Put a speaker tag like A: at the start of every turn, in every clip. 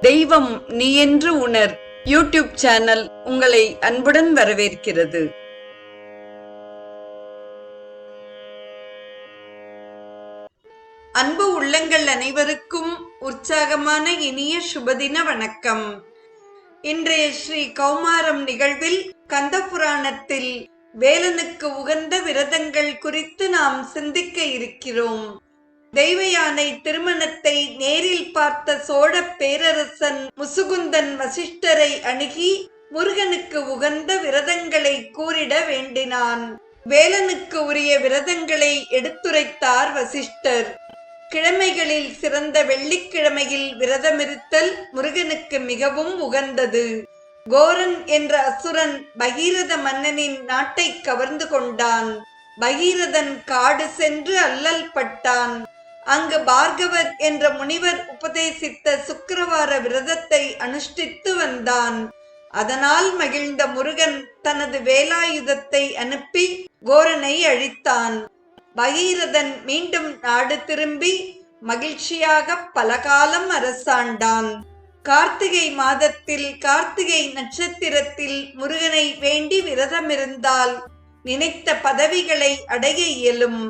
A: தெய்வம் நீ என்று உணர். யூடியூப் சேனல் உங்களை அன்புடன் வரவேற்கிறது. அன்பு உள்ளங்கள் அனைவருக்கும் உற்சாகமான இனிய சுபதின வணக்கம். இன்றைய ஸ்ரீ கௌமாரம் நிகழ்வில் கந்த புராணத்தில் வேலனுக்கு உகந்த விரதங்கள் குறித்து நாம் சிந்திக்க இருக்கிறோம். தெய்வயானை திருமணத்தை நேரில் பார்த்த சோழ பேரரசன் முசுகுந்தன் வசிஷ்டரை அணுகி முருகனுக்கு உகந்த விரதங்களை கூறிட வேண்டினான். வேலனுக்கு உரிய விரதங்களை எடுத்துரைத்தார் வசிஷ்டர். கிழமைகளில் சிறந்த வெள்ளிக்கிழமையில் விரதமிருத்தல் முருகனுக்கு மிகவும் உகந்தது. கோரன் என்ற அசுரன் பகீரத மன்னனின் நாட்டை கவர்ந்து கொண்டான். பகீரதன் காடு சென்று அல்லல் பட்டான். அங்கு பார்கவர் என்ற முனிவர் உபதேசித்த சுக்கிரவார விரதத்தை அனுஷ்டித்து வந்தான். அதனால் மகிழ்ந்த முருகன் தனது வேலாயுதத்தை அனுப்பி கோரனை அழித்தான். பகீரதன் மீண்டும் நாடு திரும்பி மகிழ்ச்சியாக பல காலம் அரசாண்டான். கார்த்திகை மாதத்தில் கார்த்திகை நட்சத்திரத்தில் முருகனை வேண்டி விரதமிருந்தால் நினைத்த பதவிகளை அடைய இயலும்.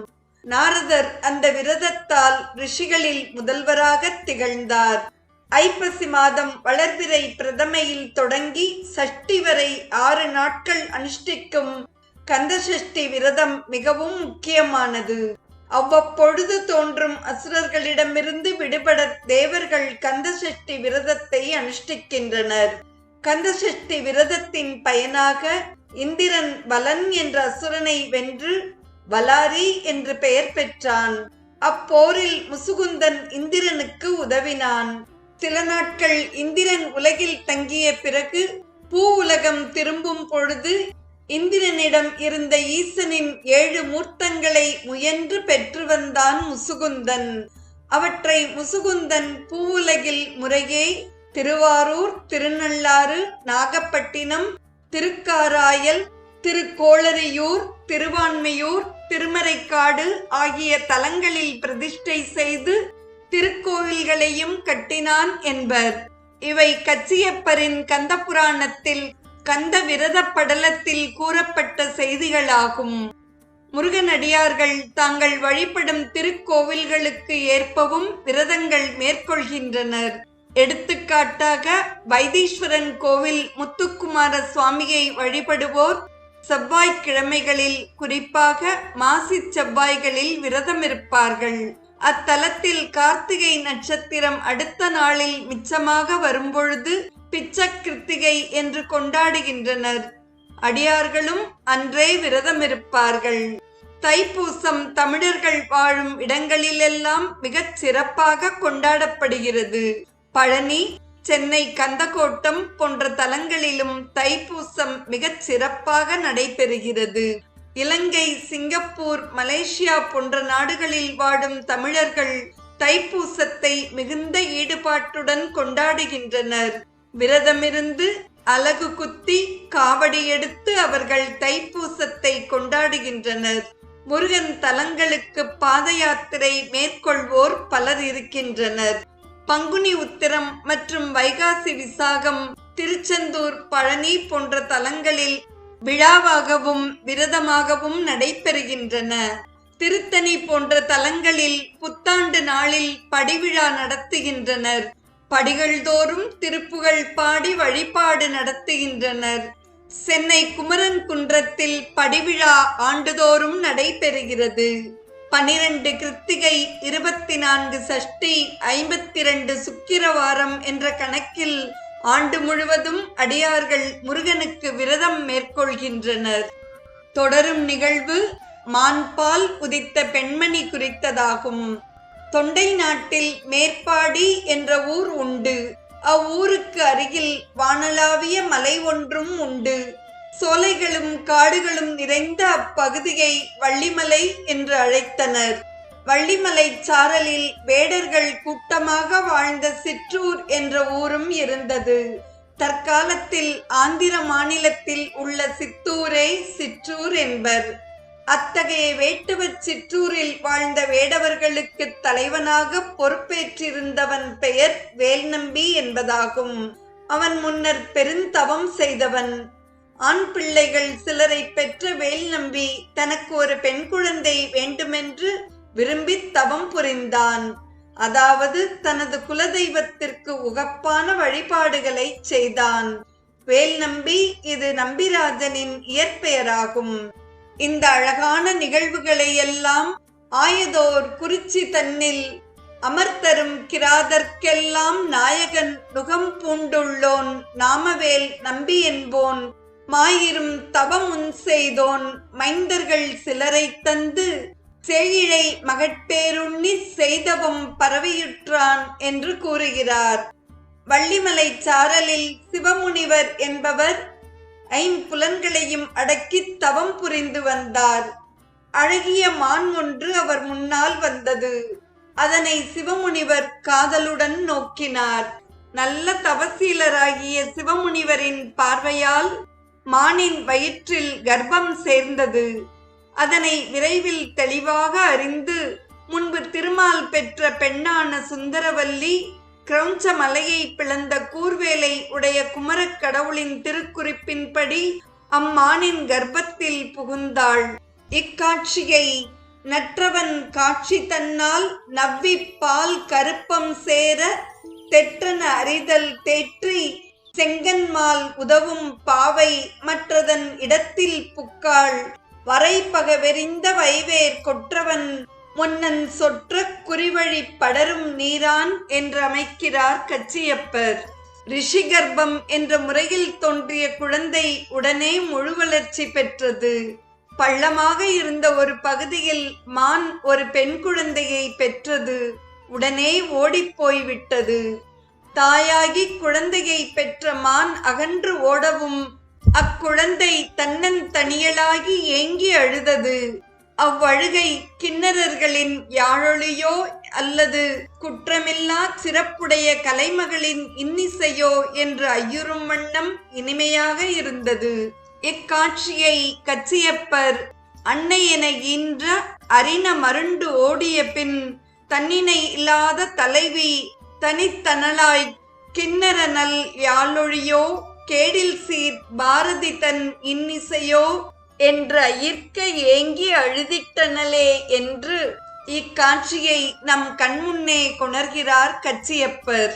A: நாரதர் அந்த விரதத்தால் ரிஷிகளில் முதல்வராக திகழ்ந்தார். ஐப்பசி மாதம் வளர்பிறை பிரதமையில் தொடங்கி சஷ்டி வரை ஆறு நாட்கள் அனுஷ்டிக்கும் கந்தசஷ்டி விரதம் மிகவும் முக்கியமானது. அவ்வப்பொழுது தோன்றும் அசுரர்களிடமிருந்து விடுபட தேவர்கள் கந்தசஷ்டி விரதத்தை அனுஷ்டிக்கின்றனர். கந்தசஷ்டி விரதத்தின் பயனாக இந்திரன் வலன் என்ற அசுரனை வென்று வலாரி என்று பெயர் பெற்றான். அப்போரில் முசுகுந்தன் இந்திரனுக்கு உதவினான். சில நாட்கள் இந்திரன் உலகில் தங்கிய பிறகு பூ உலகம் திரும்பும் பொழுது இந்திரனிடம் இருந்த ஈசனின் ஏழு மூர்த்தங்களை முயன்று பெற்று வந்தான் முசுகுந்தன். அவற்றை முசுகுந்தன் பூவுலகில் முறையே திருவாரூர் திருநள்ளாறு நாகப்பட்டினம் திருக்காராயல் திருக்கோளரியூர் திருவான்மையூர் திருமறைக்காடு ஆகிய தலங்களில் பிரதிஷ்டை செய்து திருக்கோவில்களையும் கட்டினான் என்பர். இவை கச்சியப்பரின் கந்த புராணத்தில் கந்த விரத படலத்தில் கூறப்பட்ட செய்திகளாகும். முருகனடியார்கள் தாங்கள் வழிபடும் திருக்கோவில்களுக்கு ஏற்பவும் விரதங்கள் மேற்கொள்கின்றனர். எடுத்துக்காட்டாக வைத்தீஸ்வரன் கோவில் முத்துக்குமார சுவாமியை வழிபடுவோர் செவ்வாய்க்கிழமைகளில் குறிப்பாக மாசி செவ்வாய்களில் விரதம் இருப்பார்கள். அத்தலத்தில் கார்த்திகை நட்சத்திரம் அடுத்த நாளில் மிச்சமாக வரும்பொழுது பிச்ச கிருத்திகை என்று கொண்டாடுகின்றனர். அடியார்களும் அன்றே விரதம் இருப்பார்கள். தைப்பூசம் தமிழர்கள் வாழும் இடங்களிலெல்லாம் மிகச் சிறப்பாக கொண்டாடப்படுகிறது. பழனி சென்னை கந்தகோட்டம் போன்ற தலங்களிலும் தைப்பூசம் மிகச் சிறப்பாக நடைபெறுகிறது. இலங்கை சிங்கப்பூர் மலேசியா போன்ற நாடுகளில் வாடும் தமிழர்கள் தைப்பூசத்தை மிகுந்த ஈடுபாட்டுடன் கொண்டாடுகின்றனர். விரதமிருந்து அலகு குத்தி காவடி எடுத்து அவர்கள் தைப்பூசத்தை கொண்டாடுகின்றனர். முருகன் தலங்களுக்கு பாத யாத்திரை மேற்கொள்வோர் பலர் இருக்கின்றனர். பங்குனி உத்திரம் மற்றும் வைகாசி விசாகம் திருச்செந்தூர் பழனி போன்ற தலங்களில் விழாவாகவும் விரதமாகவும் நடைபெறுகின்றன. திருத்தணி போன்ற தலங்களில் புத்தாண்டு நாளில் படிவிழா நடத்துகின்றனர். படிகள் தோறும் திருப்புகள் பாடி வழிபாடு நடத்துகின்றனர். சென்னை குமரன் குன்றத்தில் படிவிழா ஆண்டுதோறும் நடைபெறுகிறது. பன்னிரண்டு கிருத்திகை இருபத்தி நான்கு சஷ்டி ஐம்பத்தி ரெண்டு சுக்கிரவாரம் என்ற கணக்கில் ஆண்டு முழுவதும் அடியார்கள் முருகனுக்கு விரதம் மேற்கொள்கின்றனர். தொடரும் நிகழ்வு மான்பால் உதித்த பெண்மணி குறித்ததாகும். தொண்டை நாட்டில் மேற்பாடி என்ற ஊர் உண்டு. அவ்வூருக்கு அருகில் வானளாவிய மலை ஒன்றும் உண்டு. சோலைகளும் காடுகளும் நிறைந்த அப்பகுதியை வள்ளிமலை என்று அழைத்தனர். வள்ளிமலை சாரலில் வேடர்கள் கூட்டமாக வாழ்ந்த சிற்றூர் என்ற ஊரும் இருந்தது. தற்காலத்தில் ஆந்திர மாநிலத்தில் உள்ள சித்தூரை சிற்றூர் என்பர். அத்தகைய வேட்டுவச் சிற்றூரில் வாழ்ந்த வேடவர்களுக்கு தலைவனாக பொறுப்பேற்றிருந்தவன் பெயர் வேல்நம்பி என்பதாகும். அவன் முன்னர் பெருந்தவம் செய்தவன். ஆண் பிள்ளைகள் சிலரை பெற்ற வேல் நம்பி தனக்கு ஒரு பெண் குழந்தை வேண்டுமென்று விரும்பி தவம் புரிந்தான். அதாவது தனது குலதெய்வத்திற்கு உகப்பான வழிபாடுகளை செய்தான். வேல் நம்பி இது நம்பிராஜனின் இயற்பெயராகும். இந்த அழகான நிகழ்வுகளை எல்லாம் ஆயதோர் குறிச்சி தன்னில் அமர்த்தரும் கிராதற்கெல்லாம் நாயகன் நுகம் பூண்டுள்ளோன் நாமவேல் நம்பி என்போன். மாயிரும் தவமுன் செய்தோன் மைந்தர்கள் சிலரை தந்து சேயிழை மகட்பேருண்ணி செய்தவம் பரவியுற்றான் என்று கூறுகிறார். வள்ளிமலை சாரலில் சிவமுனிவர் என்பவர் ஐம்புலன்களையும் அடக்கி தவம் புரிந்து வந்தார். அழகிய மான் ஒன்று அவர் முன்னால் வந்தது. அதனை சிவமுனிவர் காதலுடன் நோக்கினார். நல்ல தவசீலராகிய சிவமுனிவரின் பார்வையால் மானின் வயிற்றில் கர்ப்பம் சேர்ந்தது. அதனை விரைவில் தெளிவாக அறிந்து முன்பு திருமால் பெற்ற பெண்ணான சுந்தரவல்லி கிரௌஞ்ச மலையை பிளந்த கூர்வேலை உடைய குமரக் கடவுளின் திருக்குறிப்பின்படி அம்மானின் கர்ப்பத்தில் புகுந்தாள். இக்காட்சியை நற்றவன் காட்சி தன்னால் நவ்வி பால் கருப்பம் சேர தெற்றன அறிதல் தேற்றி செங்கன்மால் உதவும் பாவை மற்றதன் இடத்தில் புக்காள். வரைபகவெறிந்த வைவேர் கொற்றவன் முன்னன் சொற்ற குறிவழி படரும் நீரான் என்றமைக்கிறார் கச்சியப்பர். ரிஷிகர்ப்பம் என்ற முறையில் தோன்றிய குழந்தை உடனே முழு வளர்ச்சி பெற்றது. பள்ளமாக இருந்த ஒரு பகுதியில் மான் ஒரு பெண் குழந்தையை பெற்றது. உடனே ஓடிப்போய்விட்டது தாயாகி குழந்தையை பெற்ற மான் அகன்று ஓடவும் அக்குழந்தை தன்னன் தனியலாகி ஏங்கி அழுதது. அவ்வழுகை கிண்ணறர்களின் யாழொலியோ அல்லது குற்றமில்லா சிறப்புடைய கலைமகளின் இன்னிசையோ என்று ஐயுறும் வண்ணம் இனிமையாக இருந்தது. இக்காட்சியை கச்சியப்பர் அன்னையென ஈன்ற அரின மருண்டு ஓடிய பின் தன்னினை இல்லாத தலைவி தனித்தனலாய் கிண்ணறனல் யாழொழியோ கேடில் சீர் பாரதி தன் இன்னிசையோ என்ற ஈர்க்க ஏங்கி அழுதிட்டனலே என்று இக்காட்சியை நம் கண்முன்னே கொணர்கிறார் கச்சியப்பர்.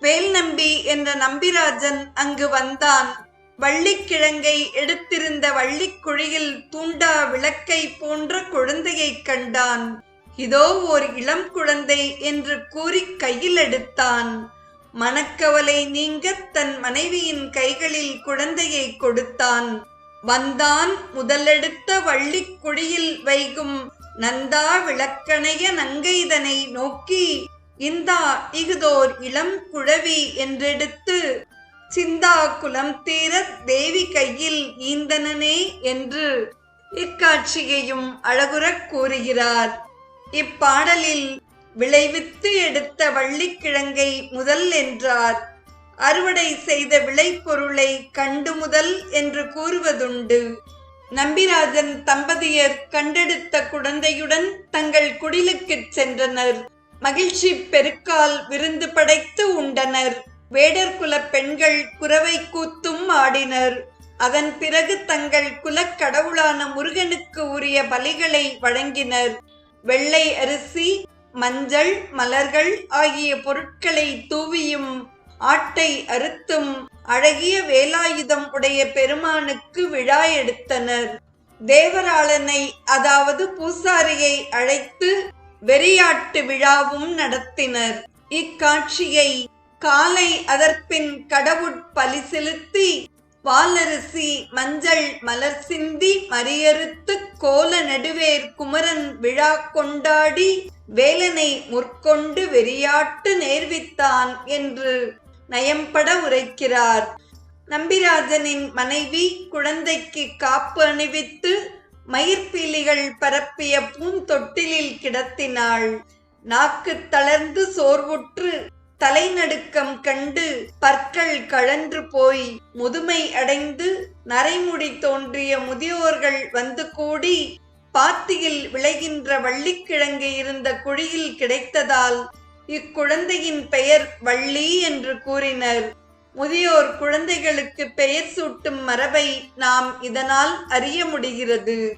A: வேல் நம்பி என்ற நம்பிராஜன் அங்கு வந்தான். வள்ளிக்கிழங்கை எடுத்திருந்த வள்ளிக்குழியில் தூண்டா விளக்கை போன்ற குழந்தையைக் கண்டான். இதோ ஓர் இளம் குழந்தை என்று கூறி கையில் எடுத்தான். மனக்கவலை நீங்க தன் மனைவியின் கைகளில் குழந்தையை கொடுத்தான். வந்தான் முதலெடுத்த வள்ளிக் குழியில் வைகும் நந்தா விளக்கணைய நங்கைதனை நோக்கி இந்தா இகுதோர் இளம் குழவி என்றெடுத்து சிந்தா குலம் தீர தேவி கையில் ஈந்தனனே என்று இக்காட்சியையும் அழகுறக் கூறுகிறார். இப்பாடலில் விளைவித்து எடுத்த வள்ளிக்கிழங்கை முதல் என்றார். அறுவடை செய்த விளைபொருளை கண்டு முதல் என்று கூறுவதுண்டு. நம்பிராஜன் தம்பதியர் கண்டெடுத்த குழந்தையுடன் தங்கள் குடிலுக்குச் சென்றனர். மகிழ்ச்சி பெருக்கால் விருந்து படைத்து உண்டனர். வேடர் குல பெண்கள் குறவை கூத்தும் ஆடினர். அதன் பிறகு தங்கள் குலக் கடவுளான முருகனுக்கு உரிய பலிகளை வழங்கினர். வெள்ளை அரிசி மஞ்சள் மலர்கள் ஆகிய பொருட்களை தூவியும் ஆட்டை அறுத்தும் அழகிய வேலாயுதம் உடைய பெருமானுக்கு விழா எடுத்தனர். தேவராளனை அதாவது பூசாரியை அழைத்து வெறியாட்டு விழாவும் நடத்தினர். இக்காட்சியை காலை அதற்பின் கடவுட் பலி செலுத்தி பாலரசி மஞ்சள் மலர் சிந்தி மறியறுத்து கோல நடுவேர் குமரன் விழா கொண்டாடி வேலனை முற்கொண்டு வெறியாட்டு நேர்வித்தான் என்று நயம்பட உரைக்கிறார். நம்பிராஜனின் மனைவி குழந்தைக்கு காப்பு அணிவித்து மயிர்பீலிகள் பரப்பிய பூந்தொட்டிலில் கிடத்தினாள். நாக்கு தளர்ந்து சோர்வுற்று தலைநடுக்கம் கண்டு பற்கள் கழன்று போய் முதுமை அடைந்து நரைமுடி தோன்றிய முதியோர்கள் வந்து கூடி பாத்தியில் விளைகின்ற வள்ளிக்கிழங்கு இருந்த குழியில் கிடைத்ததால் இக்குழந்தையின் பெயர் வள்ளி என்று கூறினர். முதியோர் குழந்தைகளுக்கு பெயர் சூட்டும் மரபை நாம் இதனால் அறிய முடிகிறது.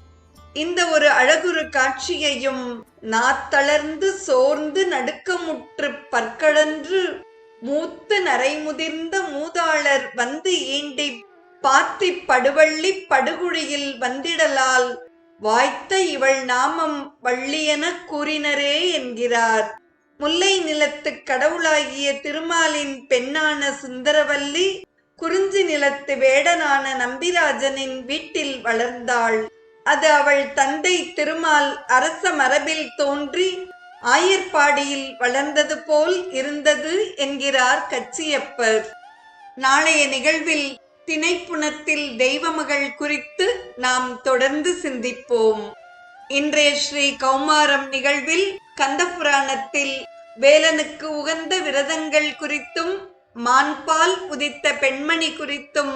A: இந்த ஒரு அழகுரு காட்சியையும் நாத்தளர்ந்து சோர்ந்து நடுக்கமுற்று பற்களன்று மூத்து நரைமுதிர்ந்த மூதாளர் வந்து ஈண்டி பாத்தி படுவள்ளி படுகுழியில் வந்திடலால் வாய்த்த இவள் நாமம் வள்ளியென கூறினரே என்கிறார். முல்லை நிலத்து கடவுளாகிய திருமாலின் பெண்ணான சுந்தரவல்லி குறிஞ்சி நிலத்து வேடனான நம்பிராஜனின் வீட்டில் வளர்ந்தாள். அது அவள் தந்தை திருமால் அரச மரபில் தோன்றி ஆயர்பாடியில் வளர்ந்தது போல் இருந்தது என்கிறார் கச்சியப்பர். நாளைய நிகழ்வில் திணைப்புணத்தில் தெய்வமகள் குறித்து நாம் தொடர்ந்து சிந்திப்போம். இன்றைய ஸ்ரீ கௌமாரம் நிகழ்வில் கந்தபுராணத்தில் வேலனுக்கு உகந்த விரதங்கள் குறித்தும் மான்பால் உதித்த பெண்மணி குறித்தும்